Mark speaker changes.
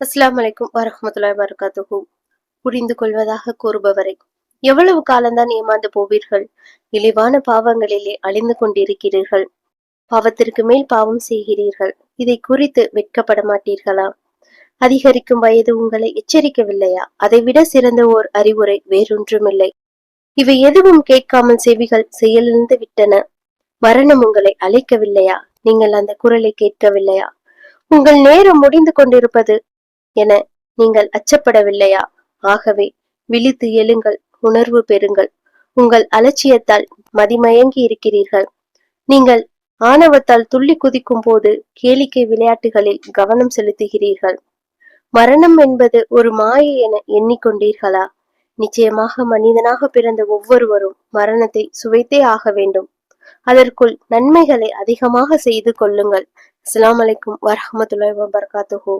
Speaker 1: அஸ்லாம் வலைக்கும் வரமத்துல வரகாத்துஹு புரிந்து கொள்வதாக கூறுபவரை எவ்வளவு காலம்தான் ஏமாந்து போவீர்கள்? இழிவான பாவங்களிலே அழிந்து கொண்டிருக்கிறீர்கள். பாவத்திற்கு மேல் பாவம் செய்கிறீர்கள். இதை குறித்து வெட்கப்பட மாட்டீர்களா அதிகரிக்கும் வயது உங்களை எச்சரிக்கவில்லையா? அதைவிட சிறந்த ஓர் அறிவுரை வேறொன்றுமில்லை. இவை எதுவும் கேட்காமல் செவிகள் செயலிழந்து விட்டன. மரணம் உங்களை அழைக்கவில்லையா? நீங்கள் அந்த குரலை கேட்கவில்லையா? உங்கள் நேரம் முடிந்து கொண்டிருப்பது என நீங்கள் அச்சப்படவில்லையா? ஆகவே விழித்து எழுங்கள் உணர்வு பெறுங்கள். உங்கள் அலட்சியத்தால் மதிமயங்கி இருக்கிறீர்கள். நீங்கள் ஆணவத்தால் துள்ளி குதிக்கும் போது கேளிக்கை விளையாட்டுகளில் கவனம் செலுத்துகிறீர்கள். மரணம் என்பது ஒரு மாயை என எண்ணிக்கொண்டீர்களா? நிச்சயமாக மனிதனாக பிறந்த ஒவ்வொருவரும் மரணத்தை சுவைத்தே ஆக வேண்டும். அதற்குள் நன்மைகளை அதிகமாக செய்து கொள்ளுங்கள். அஸ்லாம் வலைக்கும் வரமத்துல வபர்காத்துஹூ.